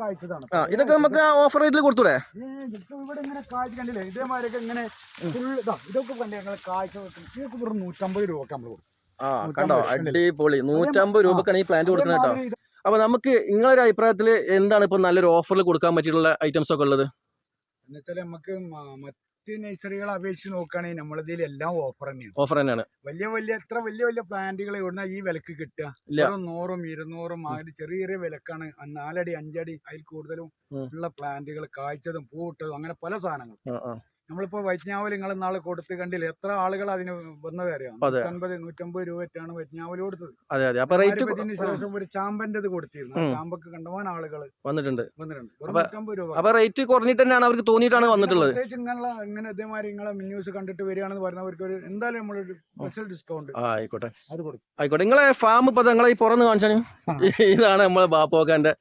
കാഴ്ചതാണ്. ഇതൊക്കെ നമുക്ക് ഓഫർ റേറ്റിൽ കൊടുത്തൂടെ? ഇവിടെ ഇങ്ങനെ കാഴ്ച കണ്ടില്ലേ? ഇതേമാരൊക്കെ ഇങ്ങനെ ഫുൾ ഇതാ ഇതൊക്കെ കണ്ടേ ഞങ്ങൾ കാഴ്ച ഇതൊക്കെ വെറും നൂറ്റമ്പത് രൂപ നമ്മൾ കൊടുക്കും ആ കണ്ടോ? അടിപൊളി. നൂറ്റമ്പത് രൂപക്കാണ് ഈ പ്ലാന്റ് കൊടുക്കുന്നത് കേട്ടോ. അപ്പൊ നമുക്ക് നിങ്ങളൊരു അഭിപ്രായത്തിൽ എന്താണ് ഇപ്പൊ നല്ലൊരു ഓഫറിൽ കൊടുക്കാൻ പറ്റിയിട്ടുള്ള ഐറ്റംസ് ഒക്കെ ഉള്ളത്? എന്നുവെച്ചാൽ നമുക്ക് മറ്റ് നഴ്സറികളെ അപേക്ഷിച്ച് നോക്കുകയാണെങ്കിൽ നമ്മളതിൽ എല്ലാം ഓഫർ തന്നെയാണ്. ഓഫർ തന്നെയാണ്. വലിയ വലിയ എത്ര വലിയ വലിയ പ്ലാന്റുകൾ എവിടുന്ന ഈ വിലക്ക് കിട്ടുക. വെറും നൂറും ഇരുന്നൂറും അങ്ങനെ ചെറിയ ചെറിയ വിലക്കാണ്. നാലടി അഞ്ചടി അതിൽ കൂടുതലും. ഉള്ള പ്ലാന്റുകൾ കായ്ച്ചതും പൂവിട്ടതും അങ്ങനെ പല സാധനങ്ങൾ നമ്മളിപ്പോ വൈജ്ഞാവൽ നിങ്ങൾ നാളെ കൊടുത്ത് കണ്ടില്ലേ? എത്ര ആളുകൾ അതിന് വന്നത് അറിയാം നൂറ്റമ്പത് നൂറ്റമ്പത് രൂപ വെച്ചാണ് വൈജ്ഞാവൽ കൊടുത്തത്. അതെ അതെ. അപ്പൊ റേറ്റ് ശേഷം ഒരു ചാമ്പന്റെ കൊടുത്തിരുന്നു? ചാമ്പക്ക് കണ്ടുപോൻ ആളുകൾ വന്നിട്ടുണ്ട്. വന്നിട്ടുണ്ട്. രൂപ. അപ്പൊ റേറ്റ് കുറഞ്ഞിട്ട് തന്നെയാണ് അവർക്ക് തോന്നിയിട്ടാണ് വന്നിട്ടുള്ളത്. പ്രത്യേകിച്ച് ഇങ്ങനെയുള്ള ഇങ്ങനെ ഇതേമാതിരി നിങ്ങളെ ന്യൂസ് കണ്ടിട്ട് വരികയാണെന്ന് പറഞ്ഞവർക്ക് ഒരു എന്തായാലും നമ്മളൊരു സ്പെഷ്യൽ ഡിസ്കൗണ്ട് ആയിക്കോട്ടെ. അത് കൊടുക്കും. ആയിക്കോട്ടെ. നിങ്ങളെ ഫാം ഇപ്പൊ നിങ്ങളെ ഈ പുറന്ന് കാണിച്ചാലും ഇതാണ് നമ്മളെ ബാപ്പോക്കാന്റെ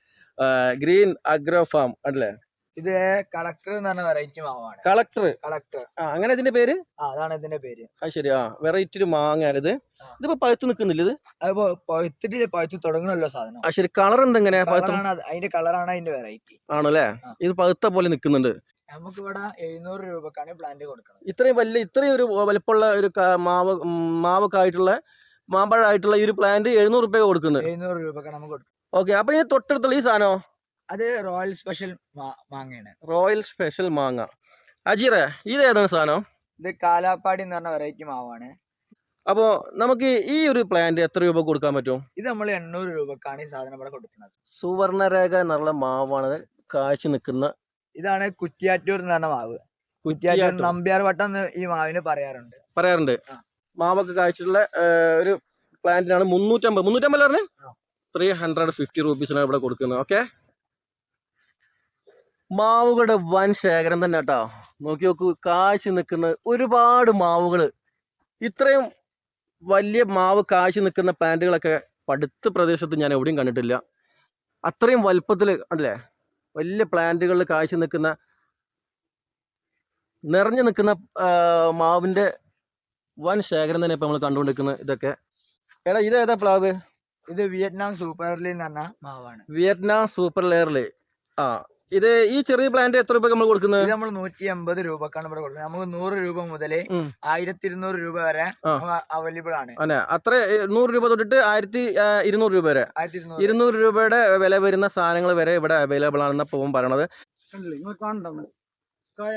ഗ്രീൻ അഗ്രോ ഫാം. അല്ലേ? ഇത് കളക്ടർ എന്ന് പറഞ്ഞ വെറൈറ്റി മാവാണ്. കളക്ടർ കളക്ടർ ആ അങ്ങനെ ഇതിന്റെ പേര്? ആ അതാണ് ഇതിന്റെ പേര്. ആ ശരി ആ വെറൈറ്റി ഒരു മാങ്ങാണിത്. ഇത് ഇതിപ്പോ പഴുത്ത് നിൽക്കുന്നില്ല ഇത്? അതിപ്പോ പഴുത്തിട്ട് പഴുത്ത് തുടങ്ങണല്ലോ സാധനം. ആ ശരി കളർ എന്തെങ്ങനെ? അതിന്റെ കളറാണ് അതിന്റെ വെറൈറ്റി ആണല്ലേ. ഇത് പഴുത്ത പോലെ നിൽക്കുന്നുണ്ട് നമുക്ക് ഇവിടെ എഴുന്നൂറ് രൂപക്കാണ് പ്ലാന്റ് കൊടുക്കുന്നത് ഇത്രയും വലിയ ഇത്രയും ഒരു വലിപ്പമുള്ള ഒരു മാവ് മാവൊക്കെ ആയിട്ടുള്ള മാമ്പഴമായിട്ടുള്ള ഈ ഒരു പ്ലാന്റ് എഴുന്നൂറ് രൂപ കൊടുക്കുന്നത് എഴുന്നൂറ് രൂപക്കാണ് നമുക്ക് കൊടുക്കുന്നത് ഓക്കെ അപ്പൊ ഇനി തൊട്ടടുത്തുള്ള ഈ സാധനോ അത് റോയൽ സ്പെഷ്യൽ മാങ്ങയാണ്. റോയൽ സ്പെഷ്യൽ മാങ്ങ. അജീറ ഇത് ഏതാണ് സാധനം? ഇത് കാലാപ്പാടി എന്ന് പറഞ്ഞ വെറൈറ്റി മാവാണ്. അപ്പോ നമുക്ക് ഈ ഒരു പ്ലാന്റ് എത്ര രൂപ കൊടുക്കാൻ പറ്റും? ഇത് നമ്മൾ എണ്ണൂറ് രൂപക്കാണ് ഈ സാധനം ഇവിടെ കൊടുക്കുന്നത്. സുവർണരേഖ എന്നുള്ള മാവാണ് കാഴ്ച നിൽക്കുന്ന. ഇതാണ് കുറ്റിയാറ്റൂർ എന്ന് പറഞ്ഞ മാവ്. കുറ്റിയാറ്റൂർ നമ്പ്യാർ വട്ടം എന്ന് ഈ മാവിന് പറയാറുണ്ട്. പറയാറുണ്ട്. മാവൊക്കെ കാഴ്ചയുള്ള ഒരു പ്ലാന്റിനാണ് മുന്നൂറ്റമ്പത്. മുന്നൂറ്റമ്പത്. ത്രീ ഹൺഡ്രഡ് ഫിഫ്റ്റി റുപ്പീസിനാണ് ഇവിടെ കൊടുക്കുന്നത്. ഓക്കെ മാവുകളുടെ വൻ ശേഖരം തന്നെ കേട്ടോ. നോക്കി നോക്കൂ കാഴ്ച നിൽക്കുന്ന ഒരുപാട് മാവുകൾ. ഇത്രയും വലിയ മാവ് കാഴ്ച നിൽക്കുന്ന പ്ലാന്റുകളൊക്കെ പടുത്ത പ്രദേശത്ത് ഞാൻ എവിടെയും കണ്ടിട്ടില്ല. അത്രയും വലുപ്പത്തിൽ അല്ലേ? വലിയ പ്ലാന്റുകളിൽ കാഴ്ച നിൽക്കുന്ന നിറഞ്ഞു നിൽക്കുന്ന മാവിന്റെ മാവിന്റെ വൻ ശേഖരം തന്നെ ഇപ്പം നമ്മൾ കണ്ടുകൊണ്ടിരിക്കുന്നത് ഇതൊക്കെ. എടാ ഇത് ഏതാ പ്ലാവ്? ഇത് വിയറ്റ്നാം സൂപ്പർ എർലി എന്ന് പറഞ്ഞ മാവാണ്. വിയറ്റ്നാം സൂപ്പർ ലെയറിൽ ആ ഇത് ഈ ചെറിയ പ്ലാന്റ് എത്ര രൂപ നമ്മൾ കൊടുക്കുന്നത്? ഇത് നമ്മൾ നൂറ്റി അമ്പത് രൂപക്കാണ് ഇവിടെ കൊടുക്കുന്നത്. നമുക്ക് നൂറ് രൂപ മുതൽ. ആയിരത്തി ഇരുന്നൂറ് രൂപ വരെ. അവൈലബിൾ ആണ്. അല്ലെ? അത്ര നൂറ് രൂപ തൊട്ടിട്ട് ആയിരത്തി ഇരുന്നൂറ് രൂപ വരെ. ഇരുന്നൂറ് രൂപയുടെ വില വരുന്ന സാധനങ്ങൾ വരെ ഇവിടെ അവൈലബിൾ ആണെന്ന് പോകും പറയണത്. കായ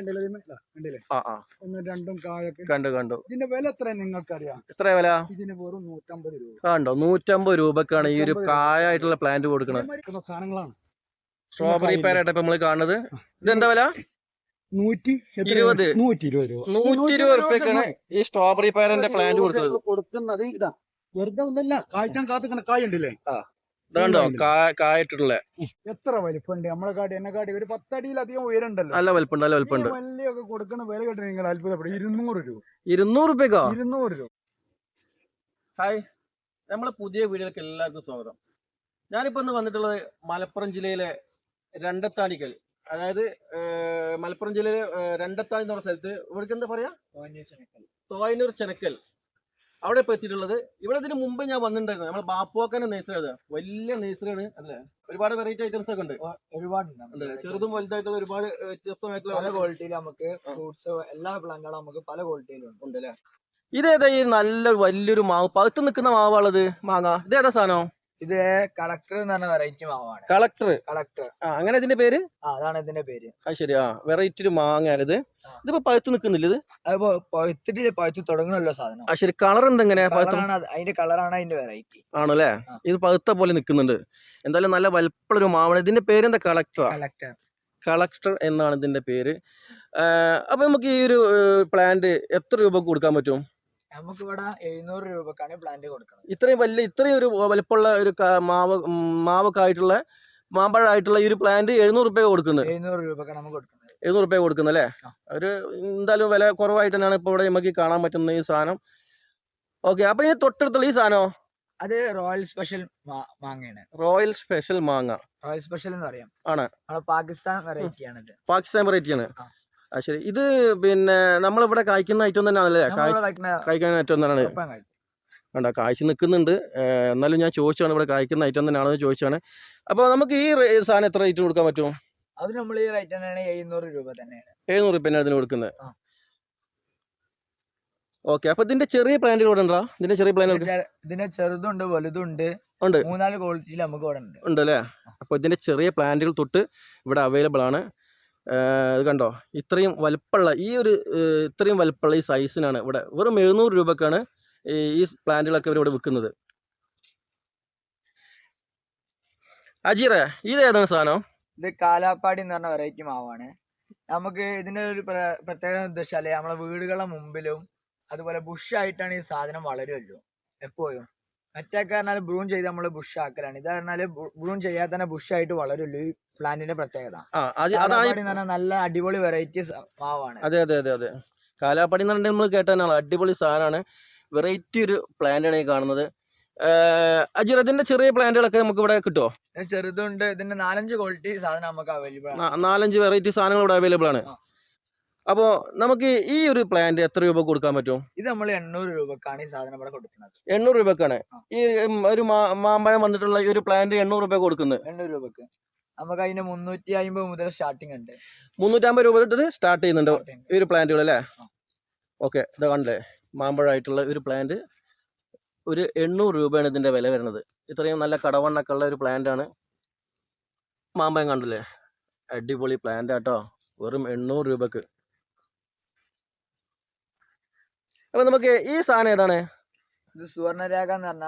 കണ്ടു കണ്ടു. ഇതിന്റെ വില എത്ര നിങ്ങൾക്കറിയാം? എത്ര വില? ഇതിന് വെറും നൂറ്റമ്പത് രൂപ. കണ്ടോ? നൂറ്റമ്പത് രൂപക്കാണ് ഈ ഒരു 150 രൂപ. കായായിട്ടുള്ള പ്ലാന്റ് കൊടുക്കുന്നത് സാധനങ്ങളാണ്. സ്ട്രോബെറി. പേരായിട്ട് ഇപ്പൊ നമ്മൾ കാണുന്നത്. ഇതെന്താ വില? നൂറ്റി ഇരുപത്. നൂറ്റി ഇരുപത്. രൂപ. നൂറ്റി ഇരുപത് റുപ്യക്കാണ് ഈ സ്ട്രോബെറി പേരന്റെ പ്ലാന്റ് കൊടുക്കുന്നത് കൊടുക്കുന്നത് ഇതാ. വെറുതെ ഒന്നല്ല കാഴ്ച കാത്തുക്കണ കായ ഉണ്ടല്ലേ? ഇതാണ്ടോ? കായിട്ടുള്ള. എത്ര വലിപ്പമുണ്ട് നമ്മളെ കാട്ടി എന്നെ കാട്ടി ഒരു പത്തടിയിലധികം ഉയരണ്ടല്ലോ നല്ല വലിപ്പുണ്ട് നല്ല വലിപ്പുണ്ട്. വലിയൊക്കെ കൊടുക്കുന്ന വില കേട്ട് നിങ്ങൾ അത്ഭുതപ്പെടും. ഇരുന്നൂറ് രൂപ. ഇരുന്നൂറ് രൂപയ്ക്കോ ഇരുന്നൂറ് രൂപ. ഹായ് നമ്മളെ പുതിയ വീഡിയോയിലേക്ക് എല്ലാവർക്കും സ്വാഗതം. ഞാനിപ്പോ ഇന്ന് വന്നിട്ടുള്ളത് മലപ്പുറം ജില്ലയിലെ രണ്ടത്താണിക്കൽ. അതായത് മലപ്പുറം ജില്ലയിലെ രണ്ടത്താണി എന്ന് പറഞ്ഞ സ്ഥലത്ത് ഇവർക്ക് എന്താ പറയാ? തോയനൂർ ചെനക്കൽ. അവിടെ ഇപ്പോൾ എത്തിയിട്ടുള്ളത്. ഇവിടെ ഇതിന് മുമ്പ് ഞാൻ വന്നിട്ടുണ്ടായിരുന്നു. നമ്മൾ ബാപ്പോക്കന്റെ നേഴ്സറി അത്. വലിയ നേഴ്സറിയാണ് അല്ലേ ഒരുപാട് വെറൈറ്റി ഐറ്റംസ് ഒക്കെ ഉണ്ട്. ഒരുപാട് ചെറുതും വലുതായിട്ടുള്ള ഒരുപാട് വ്യത്യസ്തമായിട്ടുള്ള പല ക്വാളിറ്റിയിൽ നമുക്ക് ഫ്രൂട്ട്സ് എല്ലാ പ്ലാന്റുകളും നമുക്ക് പല ക്വാളിറ്റിയിലും ഉണ്ട്. അല്ലെ അല്ലേ ഇതേതാ ഈ നല്ല വലിയൊരു മാവ്? പഴുത്ത് നിൽക്കുന്ന മാവാണുള്ളത് മാങ്ങ. ഇതേതാ സാധനം? ഇത് കളക്ടർ എന്ന് പറഞ്ഞ വെറൈറ്റി മാവാണ്. കളക്ടർ കളക്ടർ ആ അങ്ങനെ ഇതിന്റെ പേര്? ആ അതാണ് ഇതിന്റെ പേര്. ആ ശരി ആ വെറൈറ്റി ഒരു മാങ്ങാണ് ഇത്. ഇതിപ്പോ പഴുത്ത് നിൽക്കുന്നില്ല ഇത്? അതിപ്പോ പഴുത്തിട്ട് പഴുത്ത് തുടങ്ങണല്ലോ സാധനം. ആ ശരി കളർ എന്തെങ്ങനെ പഴുത്താണ് അതിന്റെ കളറാണ് അതിന്റെ വെറൈറ്റി ആണല്ലേ. ഇത് പഴുത്ത പോലെ നിൽക്കുന്നുണ്ട്. എന്തായാലും നല്ല വലുപ്പമുള്ള ഒരു മാവാണ്. ഇതിന്റെ പേര് എന്താ കളക്ടർ കളക്ടർ എന്നാണ് ഇതിന്റെ പേര്. അപ്പൊ നമുക്ക് ഈ ഒരു പ്ലാന്റ് എത്ര രൂപ കൊടുക്കാൻ പറ്റും? നമുക്ക് ഇവിടെ എഴുന്നൂറ് രൂപക്കാണ് പ്ലാന്റ് കൊടുക്കുന്നത് ഇത്രയും വലിയ ഇത്രയും ഒരു വലുപ്പമുള്ള ഒരു മാവ് മാവൊക്കെ ആയിട്ടുള്ള മാമ്പഴമായിട്ടുള്ള ഈ ഒരു പ്ലാന്റ് എഴുന്നൂറ് റുപ്യ കൊടുക്കുന്നത്. എഴുന്നൂറ് രൂപക്കാണ് നമുക്ക് കൊടുക്കുന്നത്. എഴുന്നൂറ് രൂപ കൊടുക്കുന്നത് അല്ലേ. ഒരു എന്തായാലും വില കുറവായിട്ട് തന്നെയാണ് ഇപ്പോൾ ഇവിടെ നമുക്ക് കാണാൻ പറ്റുന്ന ഈ സാധനം. ഓക്കെ അപ്പൊ ഇനി തൊട്ടടുത്തുള്ള ഈ സാധനോ? അത് റോയൽ സ്പെഷ്യൽ മാങ്ങയാണ്. റോയൽ സ്പെഷ്യൽ മാങ്ങ. റോയൽ സ്പെഷ്യൽ എന്ന് പറയാം. ആണ്. പാകിസ്ഥാൻ വെറൈറ്റി ആണ് പാകിസ്ഥാൻ വെറൈറ്റി ആണ്. ശരി. ഇത് പിന്നെ നമ്മളിവിടെ കായ്ക്കുന്ന ഐറ്റം തന്നെയാണല്ലേ കായ്ക്കുന്ന ഐറ്റം തന്നെയാണ്. വേണ്ട. കാഴ്ച നിൽക്കുന്നുണ്ട് എന്നാലും ഞാൻ ചോദിച്ചാണ് ഇവിടെ കായ്ക്കുന്ന ഐറ്റം തന്നെയാണെന്ന് ചോദിച്ചാണ് അപ്പോൾ നമുക്ക് ഈ സാധനം എത്ര റേറ്റ് കൊടുക്കാൻ പറ്റും? അത് നമ്മൾ ഈ റേറ്റ് തന്നെയാണ് എഴുന്നൂറ് രൂപ തന്നെയാണ്. എഴുന്നൂറ് രൂപ അതിന് കൊടുക്കുന്നത്. ഓക്കെ. അപ്പൊ ഇതിന്റെ ചെറിയ പ്ലാന്റ് ഇവിടെ ഉണ്ടോ? ഇതിന്റെ ചെറിയ പ്ലാന്റ് ഇതിന്റെ ചെറുതുണ്ട് വലുതുണ്ട്. ഉണ്ട്. മൂന്നാൽ ക്വാളിറ്റിയിൽ നമുക്ക് ഇവിടെ ഉണ്ട്. ഉണ്ട് അല്ലേ അപ്പൊ ഇതിന്റെ ചെറിയ പ്ലാന്റുകൾ തൊട്ട് ഇവിടെ അവൈലബിൾ ആണ്. ഇത് കണ്ടോ? ഇത്രയും വലുപ്പമുള്ള ഈ ഒരു ഇത്രയും വലുപ്പമുള്ള ഈ സൈസിനാണ് ഇവിടെ. വെറും എഴുന്നൂറ് രൂപക്കാണ് ഈ പ്ലാന്റുകളൊക്കെ ഇവിടെ വിൽക്കുന്നത്. അജീറ ഇത് ഏതാണ് സാധനം? ഇത് കാലാപ്പാടി എന്ന് പറഞ്ഞ വെറൈറ്റി മാവാണ്. നമുക്ക് ഇതിന്റെ ഒരു പ്രത്യേക പ്രത്യേകത എന്താ വെച്ചാൽ നമ്മളെ വീടുകളുടെ മുമ്പിലും അതുപോലെ ബുഷായിട്ടാണ് ഈ സാധനം വളരുമല്ലോ എപ്പോഴും. മറ്റൊക്കെ പറഞ്ഞാൽ ബ്രൂൺ ചെയ്ത് നമ്മൾ ബുഷ് ആക്കലാണ്. ഇത് പറഞ്ഞാൽ ബ്രൂൺ ചെയ്യാതെ തന്നെ ആയിട്ട് വളരുള്ളൂ ഈ പ്ലാന്റിന്റെ പ്രത്യേകത. കാലാപ്പാടി എന്ന് പറഞ്ഞാൽ നല്ല അടിപൊളി വെറൈറ്റി മാവാണ് അതെ അതെ അതെ അതെ. കാലാപ്പടി എന്ന് പറഞ്ഞാൽ നമ്മൾ കേട്ടാണ് അടിപൊളി സാധനമാണ്. വെറൈറ്റി ഒരു പ്ലാന്റാണ് ഈ കാണുന്നത്. അജീർ ചെറിയ പ്ലാന്റുകളൊക്കെ നമുക്ക് ഇവിടെ കിട്ടുമോ ചെറുതുണ്ട്. ഇതിന്റെ നാലഞ്ച് ക്വാളിറ്റി സാധനം നമുക്ക് അവൈലബിൾ ആണ്. നാലഞ്ച് വെറൈറ്റി സാധനങ്ങൾ ഇവിടെ അവൈലബിൾ ആണ്. അപ്പോൾ നമുക്ക് ഈ ഒരു പ്ലാന്റ് എത്ര രൂപ കൊടുക്കാൻ പറ്റും? ഇത് നമ്മൾ എണ്ണൂറ് രൂപക്കാണ് ഈ സാധനം ഇവിടെ കൊടുക്കുന്നത്. എണ്ണൂറ് രൂപക്കാണ്. ഈ ഒരു മാമ്പഴം വന്നിട്ടുള്ള ഈ ഒരു പ്ലാന്റ് എണ്ണൂറ് രൂപ കൊടുക്കുന്നത് എണ്ണൂറ് രൂപക്ക്. നമുക്ക് അതിന് മുന്നൂറ്റി അമ്പത് മുതൽ സ്റ്റാർട്ടിംഗ് ഉണ്ട്. മുന്നൂറ്റമ്പത് രൂപ തൊട്ട് സ്റ്റാർട്ട് ചെയ്യുന്നുണ്ട് ഈ ഒരു പ്ലാന്റുകൾ അല്ലേ. ഓക്കെ ഇത് കണ്ടല്ലേ? മാമ്പഴമായിട്ടുള്ള ഒരു പ്ലാന്റ് ഒരു എണ്ണൂറ് രൂപയാണ് ഇതിന്റെ വില വരുന്നത്. ഇത്രയും നല്ല കടവണ്ണൊക്കെ ഉള്ള ഒരു പ്ലാന്റ് ആണ്. മാമ്പഴം കണ്ടില്ലേ? അടിപൊളി പ്ലാന്റ് ആട്ടോ. വെറും എണ്ണൂറ് രൂപക്ക്. അപ്പൊ നമുക്ക് ഈ സാധനം ഏതാണ്? ഇത് സുവർണരേഖ എന്ന് പറഞ്ഞ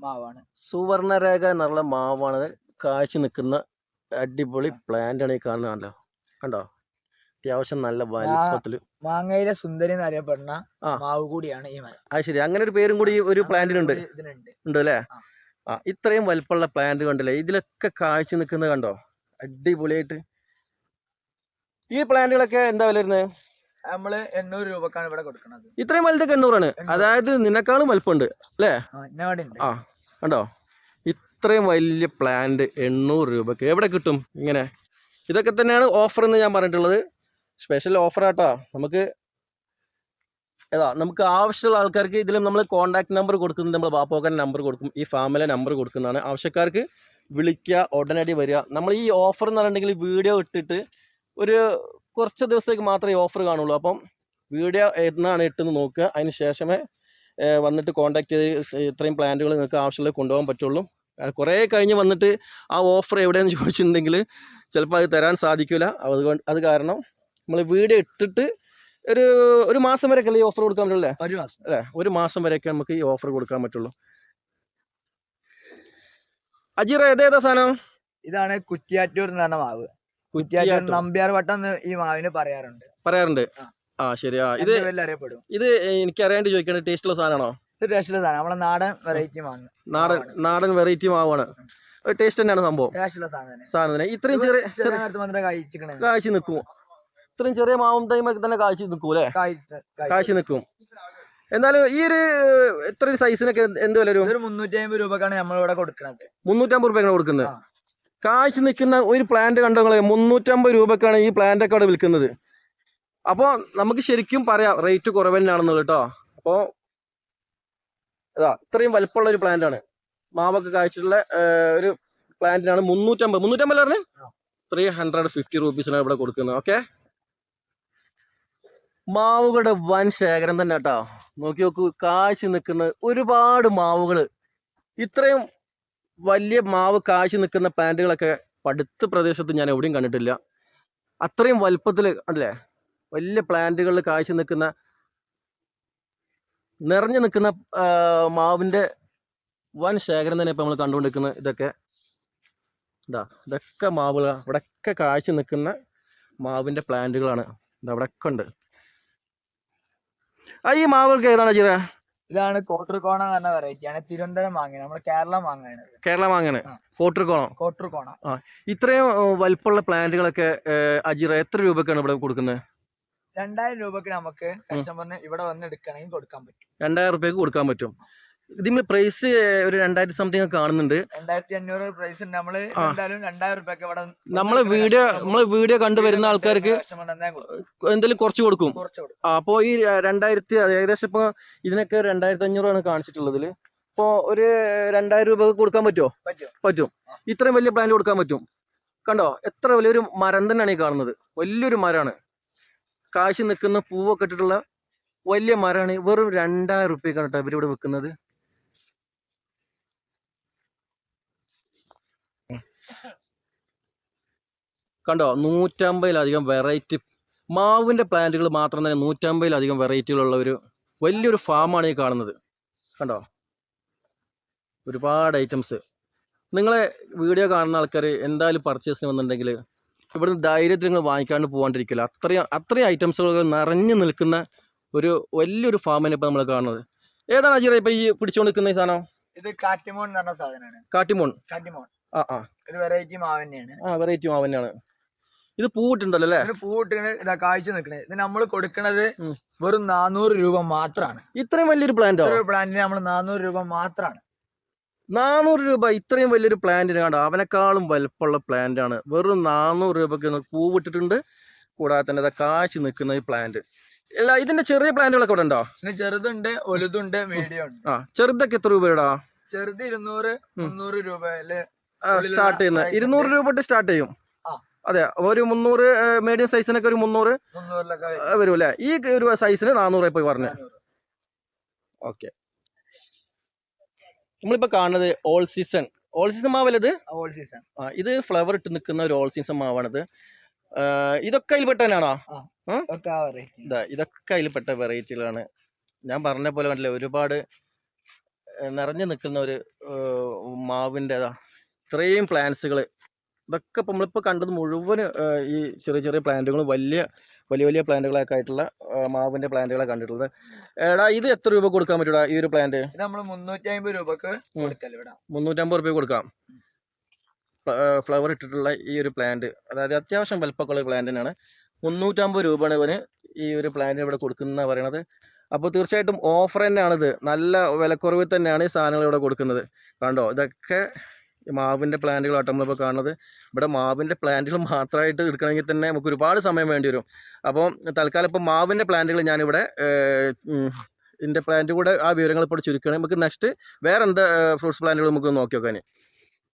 മാവാണ്. സുവർണരേഖ എന്നുള്ള മാവാണ്. കാഴ്ച നിൽക്കുന്ന അടിപൊളി പ്ലാന്റ് ആണ് ഈ കാണുന്നതല്ലോ. കണ്ടോ? അത്യാവശ്യം നല്ല വലിപ്പത്തിൽ. മാങ്ങയിലെ സുന്ദരി എന്ന് അറിയപ്പെടുന്ന മാവ് കൂടിയാണ് ഈ മരം. അത് ശരി. അങ്ങനെ ഒരു പേരും കൂടി ഒരു പ്ലാന്റിനുണ്ട് ഉണ്ട്. അല്ലേ? ആ. ആ ഇത്രയും വലിപ്പമുള്ള പ്ലാന്റ് കണ്ടില്ലേ? ഇതിലൊക്കെ കാഴ്ച നിൽക്കുന്നത് കണ്ടോ? അടിപൊളിയായിട്ട്. ഈ പ്ലാന്റുകളൊക്കെ എന്താ വില വരുന്നത്? നമ്മൾ എണ്ണൂറ് രൂപക്കാണ് ഇവിടെ കൊടുക്കുന്നത് ഇത്രയും വലുതൊക്കെ എണ്ണൂറാണ്. അതായത് നിന്നെക്കാളും വലിപ്പമുണ്ട് അല്ലേ? ആ കണ്ടോ? ഇത്രയും വലിയ പ്ലാന്റ് എണ്ണൂറ് രൂപക്ക് എവിടെ കിട്ടും ഇങ്ങനെ? ഇതൊക്കെ തന്നെയാണ് ഓഫർ എന്ന് ഞാൻ പറഞ്ഞിട്ടുള്ളത്. സ്പെഷ്യൽ ഓഫർ ആട്ടോ. നമുക്ക് ഏതാ നമുക്ക് ആവശ്യമുള്ള ആൾക്കാർക്ക് ഇതിലും നമ്മൾ കോൺടാക്ട് നമ്പർ കൊടുക്കുന്നുണ്ട്. നമ്മൾ ബാപ്പോക്കൻ നമ്പർ കൊടുക്കും ഈ ഫാമിലെ നമ്പർ കൊടുക്കുന്നതാണ്. ആവശ്യക്കാർക്ക് വിളിക്കുക ഉടനടി വരിക. നമ്മൾ ഈ ഓഫർ എന്ന് പറഞ്ഞിട്ടുണ്ടെങ്കിൽ വീഡിയോ ഇട്ടിട്ട് ഒരു കുറച്ച് ദിവസത്തേക്ക് മാത്രമേ ഓഫർ കാണുള്ളൂ. അപ്പം വീഡിയോ എന്നാണ് ഇട്ടെന്ന് നോക്കുക. അതിന് ശേഷമേ വന്നിട്ട് കോൺടാക്ട് ചെയ്ത് ഇത്രയും പ്ലാന്റുകൾ നിങ്ങൾക്ക് ആവശ്യമുള്ളത് കൊണ്ടുപോകാൻ പറ്റുള്ളൂ. കുറേ കഴിഞ്ഞ് വന്നിട്ട് ആ ഓഫർ എവിടെയെന്ന് ചോദിച്ചിട്ടുണ്ടെങ്കിൽ ചിലപ്പോൾ അത് തരാൻ സാധിക്കില്ല അതുകൊണ്ട് അത് കാരണം നമ്മൾ വീഡിയോ ഇട്ടിട്ട് ഒരു ഒരു മാസം വരെയൊക്കെ ഈ ഓഫർ കൊടുക്കാൻ പറ്റുള്ളൂ ഒരു മാസം. അല്ലേ? ഒരു മാസം വരെയൊക്കെ നമുക്ക് ഈ ഓഫർ കൊടുക്കാൻ പറ്റുള്ളൂ. അജീറ ഏതേതാ സാധനം? ഇതാണ് കുറ്റിയാറ്റൂർ എന്ന് പറഞ്ഞ മാവ്. കുറ്റിയാട്ടം. നമ്പ്യാർ വട്ടം എന്ന് ഈ മാവിന് പറയാറുണ്ട്. പറയാറുണ്ട്. ആ. ആ ശരിയാ. ഇത് ഇത് അറിയപ്പെടും. ഇത് എനിക്ക് അറിയാണ്ട് ചോദിക്കേണ്ട ടേസ്റ്റുള്ള സാധനമാണോ? ഇത് ടേസ്റ്റുള്ള സാധനം. നമ്മളെ നാടൻ വെറൈറ്റി മാവ് നാടൻ നാടൻ വെറൈറ്റി മാവാണ്. ടേസ്റ്റ് തന്നെയാണ് സംഭവം. ടേസ്റ്റുള്ള സാധനം സാധനം ഇത്രയും ചെറിയ ചെറിയ കാഴ്ച നിൽക്കും ഇത്രയും ചെറിയ മാവും തൈമൊക്കെ തന്നെ കാഴ്ച നിൽക്കും അല്ലേ? കാഴ്ച നിൽക്കും എന്നാലും ഈ ഒരു ഇത്ര ഒരു സൈസിനൊക്കെ എന്ത് വില ഒരു മുന്നൂറ്റി അമ്പത് രൂപക്കാണ് നമ്മളിവിടെ കൊടുക്കുന്നത് മുന്നൂറ്റി അമ്പത് രൂപയാണ് കൊടുക്കുന്നത് കാഴ്ച നിൽക്കുന്ന ഒരു പ്ലാന്റ് കണ്ടോ നിങ്ങൾ മുന്നൂറ്റമ്പത് രൂപക്കാണ് ഈ പ്ലാന്റ് ഒക്കെ അവിടെ വിൽക്കുന്നത്. അപ്പോൾ നമുക്ക് ശരിക്കും പറയാം റേറ്റ് കുറവ് തന്നെയാണെന്ന് കേട്ടോ. അപ്പോൾ അതാ ഇത്രയും വലിപ്പമുള്ള ഒരു പ്ലാന്റാണ് ആണ്. മാവൊക്കെ കാഴ്ചയുള്ള ഒരു പ്ലാന്റിനാണ് മുന്നൂറ്റമ്പത്. മുന്നൂറ്റമ്പത് പറഞ്ഞേ. ത്രീ ഹൺഡ്രഡ് ഫിഫ്റ്റി റുപ്പീസിനാണ് ഇവിടെ കൊടുക്കുന്നത്. ഓക്കെ മാവുകളുടെ വൻ ശേഖരം തന്നെ കേട്ടോ. നോക്കി നോക്കൂ കാഴ്ച നിൽക്കുന്ന ഒരുപാട് മാവുകൾ ഇത്രയും വലിയ മാവ് കാശ് നിൽക്കുന്ന പ്ലാന്റുകളൊക്കെ പടുത്ത പ്രദേശത്ത് ഞാൻ എവിടെയും കണ്ടിട്ടില്ല. അത്രയും വലുപ്പത്തിൽ അല്ലേ? വലിയ പ്ലാന്റുകളിൽ കാശ് നിൽക്കുന്ന നിറഞ്ഞു നിൽക്കുന്ന മാവിന്റെ വൻ ശേഖരം തന്നെ ഇപ്പം നമ്മൾ കണ്ടുകൊണ്ടിരിക്കുന്നത്. ഇതൊക്കെ ഇതാ ഇതൊക്കെ മാവുകൾ ഇവിടെയൊക്കെ കാഴ്ച നിൽക്കുന്ന മാവിന്റെ പ്ലാന്റുകളാണ്. ഇതാ ഇവിടെയൊക്കെ ഉണ്ട്. ആ ഈ മാവുകൾക്ക് ഏതാണ് ചിറ ഇതാണ് കോട്ടർകോണ എന്ന് പറഞ്ഞ വെറൈറ്റി ആണ്. തിരുവനന്തപുരം മാങ്ങ നമ്മുടെ കേരള മാങ്ങയാണ്. കേരള മാങ്ങയാണ് ആ. കോട്ടർക്കോണം കോട്ടർകോണ. ഇത്രയും വലിപ്പമുള്ള പ്ലാന്റുകളൊക്കെ അജിറ എത്ര രൂപക്കാണ് ഇവിടെ കൊടുക്കുന്നത് രണ്ടായിരം രൂപക്ക് നമുക്ക് കസ്റ്റമറിന് ഇവിടെ വന്ന് എടുക്കണമെങ്കിൽ കൊടുക്കാൻ പറ്റും. രണ്ടായിരം റുപ്യക്ക് കൊടുക്കാൻ പറ്റും. ഇതിന് പ്രൈസ് ഒരു രണ്ടായിരത്തി സംതിങ് കാണുന്നുണ്ട്. രണ്ടായിരത്തി അഞ്ഞൂറ് പ്രൈസ് നമ്മൾ. എന്തായാലും രണ്ടായിരം റുപ്യൊക്കെ ഇവിടെ നമ്മളെ വീഡിയോ നമ്മളെ വീഡിയോ കണ്ടു വരുന്ന ആൾക്കാർക്ക്. എന്തെങ്കിലും കുറച്ച് കൊടുക്കും. ആ, ഈ രണ്ടായിരത്തി ഏകദേശം ഇപ്പൊ ഇതിനൊക്കെ രണ്ടായിരത്തി അഞ്ഞൂറാണ് കാണിച്ചിട്ടുള്ളതിൽ അപ്പോ ഒരു രണ്ടായിരം രൂപ കൊടുക്കാൻ പറ്റുമോ പറ്റും. ഇത്രയും വലിയ പ്ലാന്റ് കൊടുക്കാൻ പറ്റും. കണ്ടോ? എത്ര വലിയൊരു മരം തന്നെയാണ് ഈ കാണുന്നത്. വലിയൊരു മരമാണ് കാശ് നിൽക്കുന്ന പൂവൊക്കെ ഇട്ടിട്ടുള്ള വലിയ മരമാണ് വെറും രണ്ടായിരം റുപ്യക്കാണ് കേട്ടോ ഇവരിവിടെ വെക്കുന്നത്. കണ്ടോ നൂറ്റമ്പതിലധികം വെറൈറ്റി മാവിന്റെ പ്ലാന്റുകൾ മാത്രം തന്നെ നൂറ്റമ്പതിലധികം വെറൈറ്റികളുള്ള ഒരു വലിയൊരു ഫാമാണ് ഈ കാണുന്നത്. കണ്ടോ? ഒരുപാട് ഐറ്റംസ് നിങ്ങളെ വീഡിയോ കാണുന്ന ആൾക്കാർ എന്തായാലും പർച്ചേസിന് വന്നിട്ടുണ്ടെങ്കിൽ ഇവിടുന്ന് ധൈര്യത്തിൽ നിങ്ങൾ വാങ്ങിക്കാണ്ട് പോകാണ്ടിരിക്കില്ല അത്രയും അത്രയും ഐറ്റംസുകൾ നിറഞ്ഞു നിൽക്കുന്ന ഒരു വലിയൊരു ഫാമിനെ ഇപ്പോൾ നമ്മൾ കാണുന്നത്. ഏതാണ് അജീറ ഇപ്പോൾ ഈ പിടിച്ചുകൊണ്ടിരിക്കുന്ന ഈ സാധനം? ഇത് കാട്ടിമോൺ എന്ന് പറഞ്ഞ സാധനമാണ് കാട്ടിമോൺ. കാട്ടിമോൺ. ആ ആ. ഒരു വെറൈറ്റി മാവ് തന്നെയാണ്. ആ വെറൈറ്റി മാവ് തന്നെയാണ്. ഇത് പൂവിട്ടുണ്ടല്ലോ അല്ലേ? പൂവിട്ടിങ്ങനെ ഇതാ കാഴ്ച നിൽക്കണേ. ഇത് നമ്മൾ കൊടുക്കണത് വെറും നാനൂറ് രൂപ മാത്രമാണ് ഇത്രയും വലിയൊരു പ്ലാന്റ് പ്ലാന്റിന് നമ്മൾ നാനൂറ് രൂപ മാത്രമാണ് നാനൂറ് രൂപ ഇത്രയും വലിയൊരു പ്ലാന്റിന് കണ്ടോ? അവനെക്കാളും വലുപ്പമുള്ള പ്ലാന്റ് ആണ്. വെറും നാനൂറ് രൂപയ്ക്ക് പൂവിട്ടിട്ടുണ്ട്. കൂടാതെ തന്നെ ഇതാ കാശ് നിൽക്കുന്ന ഈ പ്ലാന്റ് അല്ല ഇതിന്റെ ചെറിയ പ്ലാന്റുകളൊക്കെ ഇവിടെ ഉണ്ടോ? ചെറുതുണ്ട് വലുതുണ്ട് മീഡിയം ഉണ്ട്. ആ ചെറുതൊക്കെ എത്ര രൂപയുടാ ചെറുത് ഇരുന്നൂറ് മുന്നൂറ് രൂപ അല്ലേ? സ്റ്റാർട്ട് ചെയ്യുന്നത്. ഇരുന്നൂറ് രൂപ തൊട്ട് സ്റ്റാർട്ട് ചെയ്യും. അതെ ഒരു മുന്നൂറ് മീഡിയം സൈസിനൊക്കെ ഒരു മുന്നൂറ് വരും. അല്ലേ ഈ ഒരു സൈസിന് നാനൂറ് പോയി പറഞ്ഞു. ഓക്കെ. നമ്മളിപ്പോൾ കാണുന്നത് ഓൾ സീസൺ ഓൾ സീസൺ മാവല്ലത്? ഓൾ സീസൺ ആ ഇത് ഫ്ലവർ ഇട്ട് നിൽക്കുന്ന ഒരു ഓൾ സീസൺ മാവാണിത്. ഇതൊക്കെ അതിൽപ്പെട്ട തന്നെയാണോ? ഇതാ ഇതൊക്കെ അതിൽപ്പെട്ട വെറൈറ്റികളാണ് ഞാൻ പറഞ്ഞ പോലെ കണ്ടില്ലേ ഒരുപാട് നിറഞ്ഞു നിൽക്കുന്ന ഒരു മാവിന്റെതാ മാവിന്റെ ഇതാ ഇത്രയും പ്ലാന്റ്സുകൾ ഇതൊക്കെ നമ്മളിപ്പോൾ കണ്ടത് മുഴുവൻ ഈ ചെറിയ ചെറിയ പ്ലാന്റുകളും വലിയ വലിയ വലിയ പ്ലാന്റുകളൊക്കെ ആയിട്ടുള്ള മാവിന്റെ പ്ലാന്റുകളെ കണ്ടിട്ടുള്ളത്. എടാ ഇത് എത്ര രൂപ കൊടുക്കാൻ പറ്റൂടാ ഈ ഒരു പ്ലാന്റ്? നമ്മൾ മുന്നൂറ്റി അമ്പത് രൂപക്ക് കൊടുക്കൽ ഇവിടെ. മുന്നൂറ്റമ്പത് രൂപ കൊടുക്കാം. ഫ്ലവർ ഇട്ടിട്ടുള്ള ഈ ഒരു പ്ലാന്റ് അതായത് അത്യാവശ്യം വലുപ്പമുള്ള പ്ലാന്റ് തന്നെയാണ്. മുന്നൂറ്റമ്പത് രൂപയാണ് ഇവന് ഈ ഒരു പ്ലാന്റ് ഇവിടെ കൊടുക്കുന്ന പറയണത്. അപ്പോൾ തീർച്ചയായിട്ടും ഓഫർ തന്നെയാണിത്. നല്ല വിലക്കുറവിൽ തന്നെയാണ് ഈ സാധനങ്ങൾ ഇവിടെ കൊടുക്കുന്നത്. കണ്ടോ? ഇതൊക്കെ മാവിന്റെ പ്ലാന്റുകളാട്ടോ നമ്മളിപ്പോൾ കാണുന്നത്. ഇവിടെ മാവിന്റെ പ്ലാന്റുകൾ മാത്രമായിട്ട് എടുക്കണമെങ്കിൽ തന്നെ നമുക്ക് ഒരുപാട് സമയം വേണ്ടി വരും. അപ്പോൾ തൽക്കാലം ഇപ്പോൾ മാവിന്റെ പ്ലാന്റുകൾ ഞാനിവിടെ ഇതിന്റെ പ്ലാന്റ് കൂടെ ആ വിവരങ്ങൾ ഇപ്പോൾ ചുരുക്കുകയാണെങ്കിൽ നമുക്ക് നെക്സ്റ്റ് വേറെ എന്താ ഫ്രൂട്ട്സ് പ്ലാന്റുകൾ നമുക്ക് നോക്കി നോക്കാൻ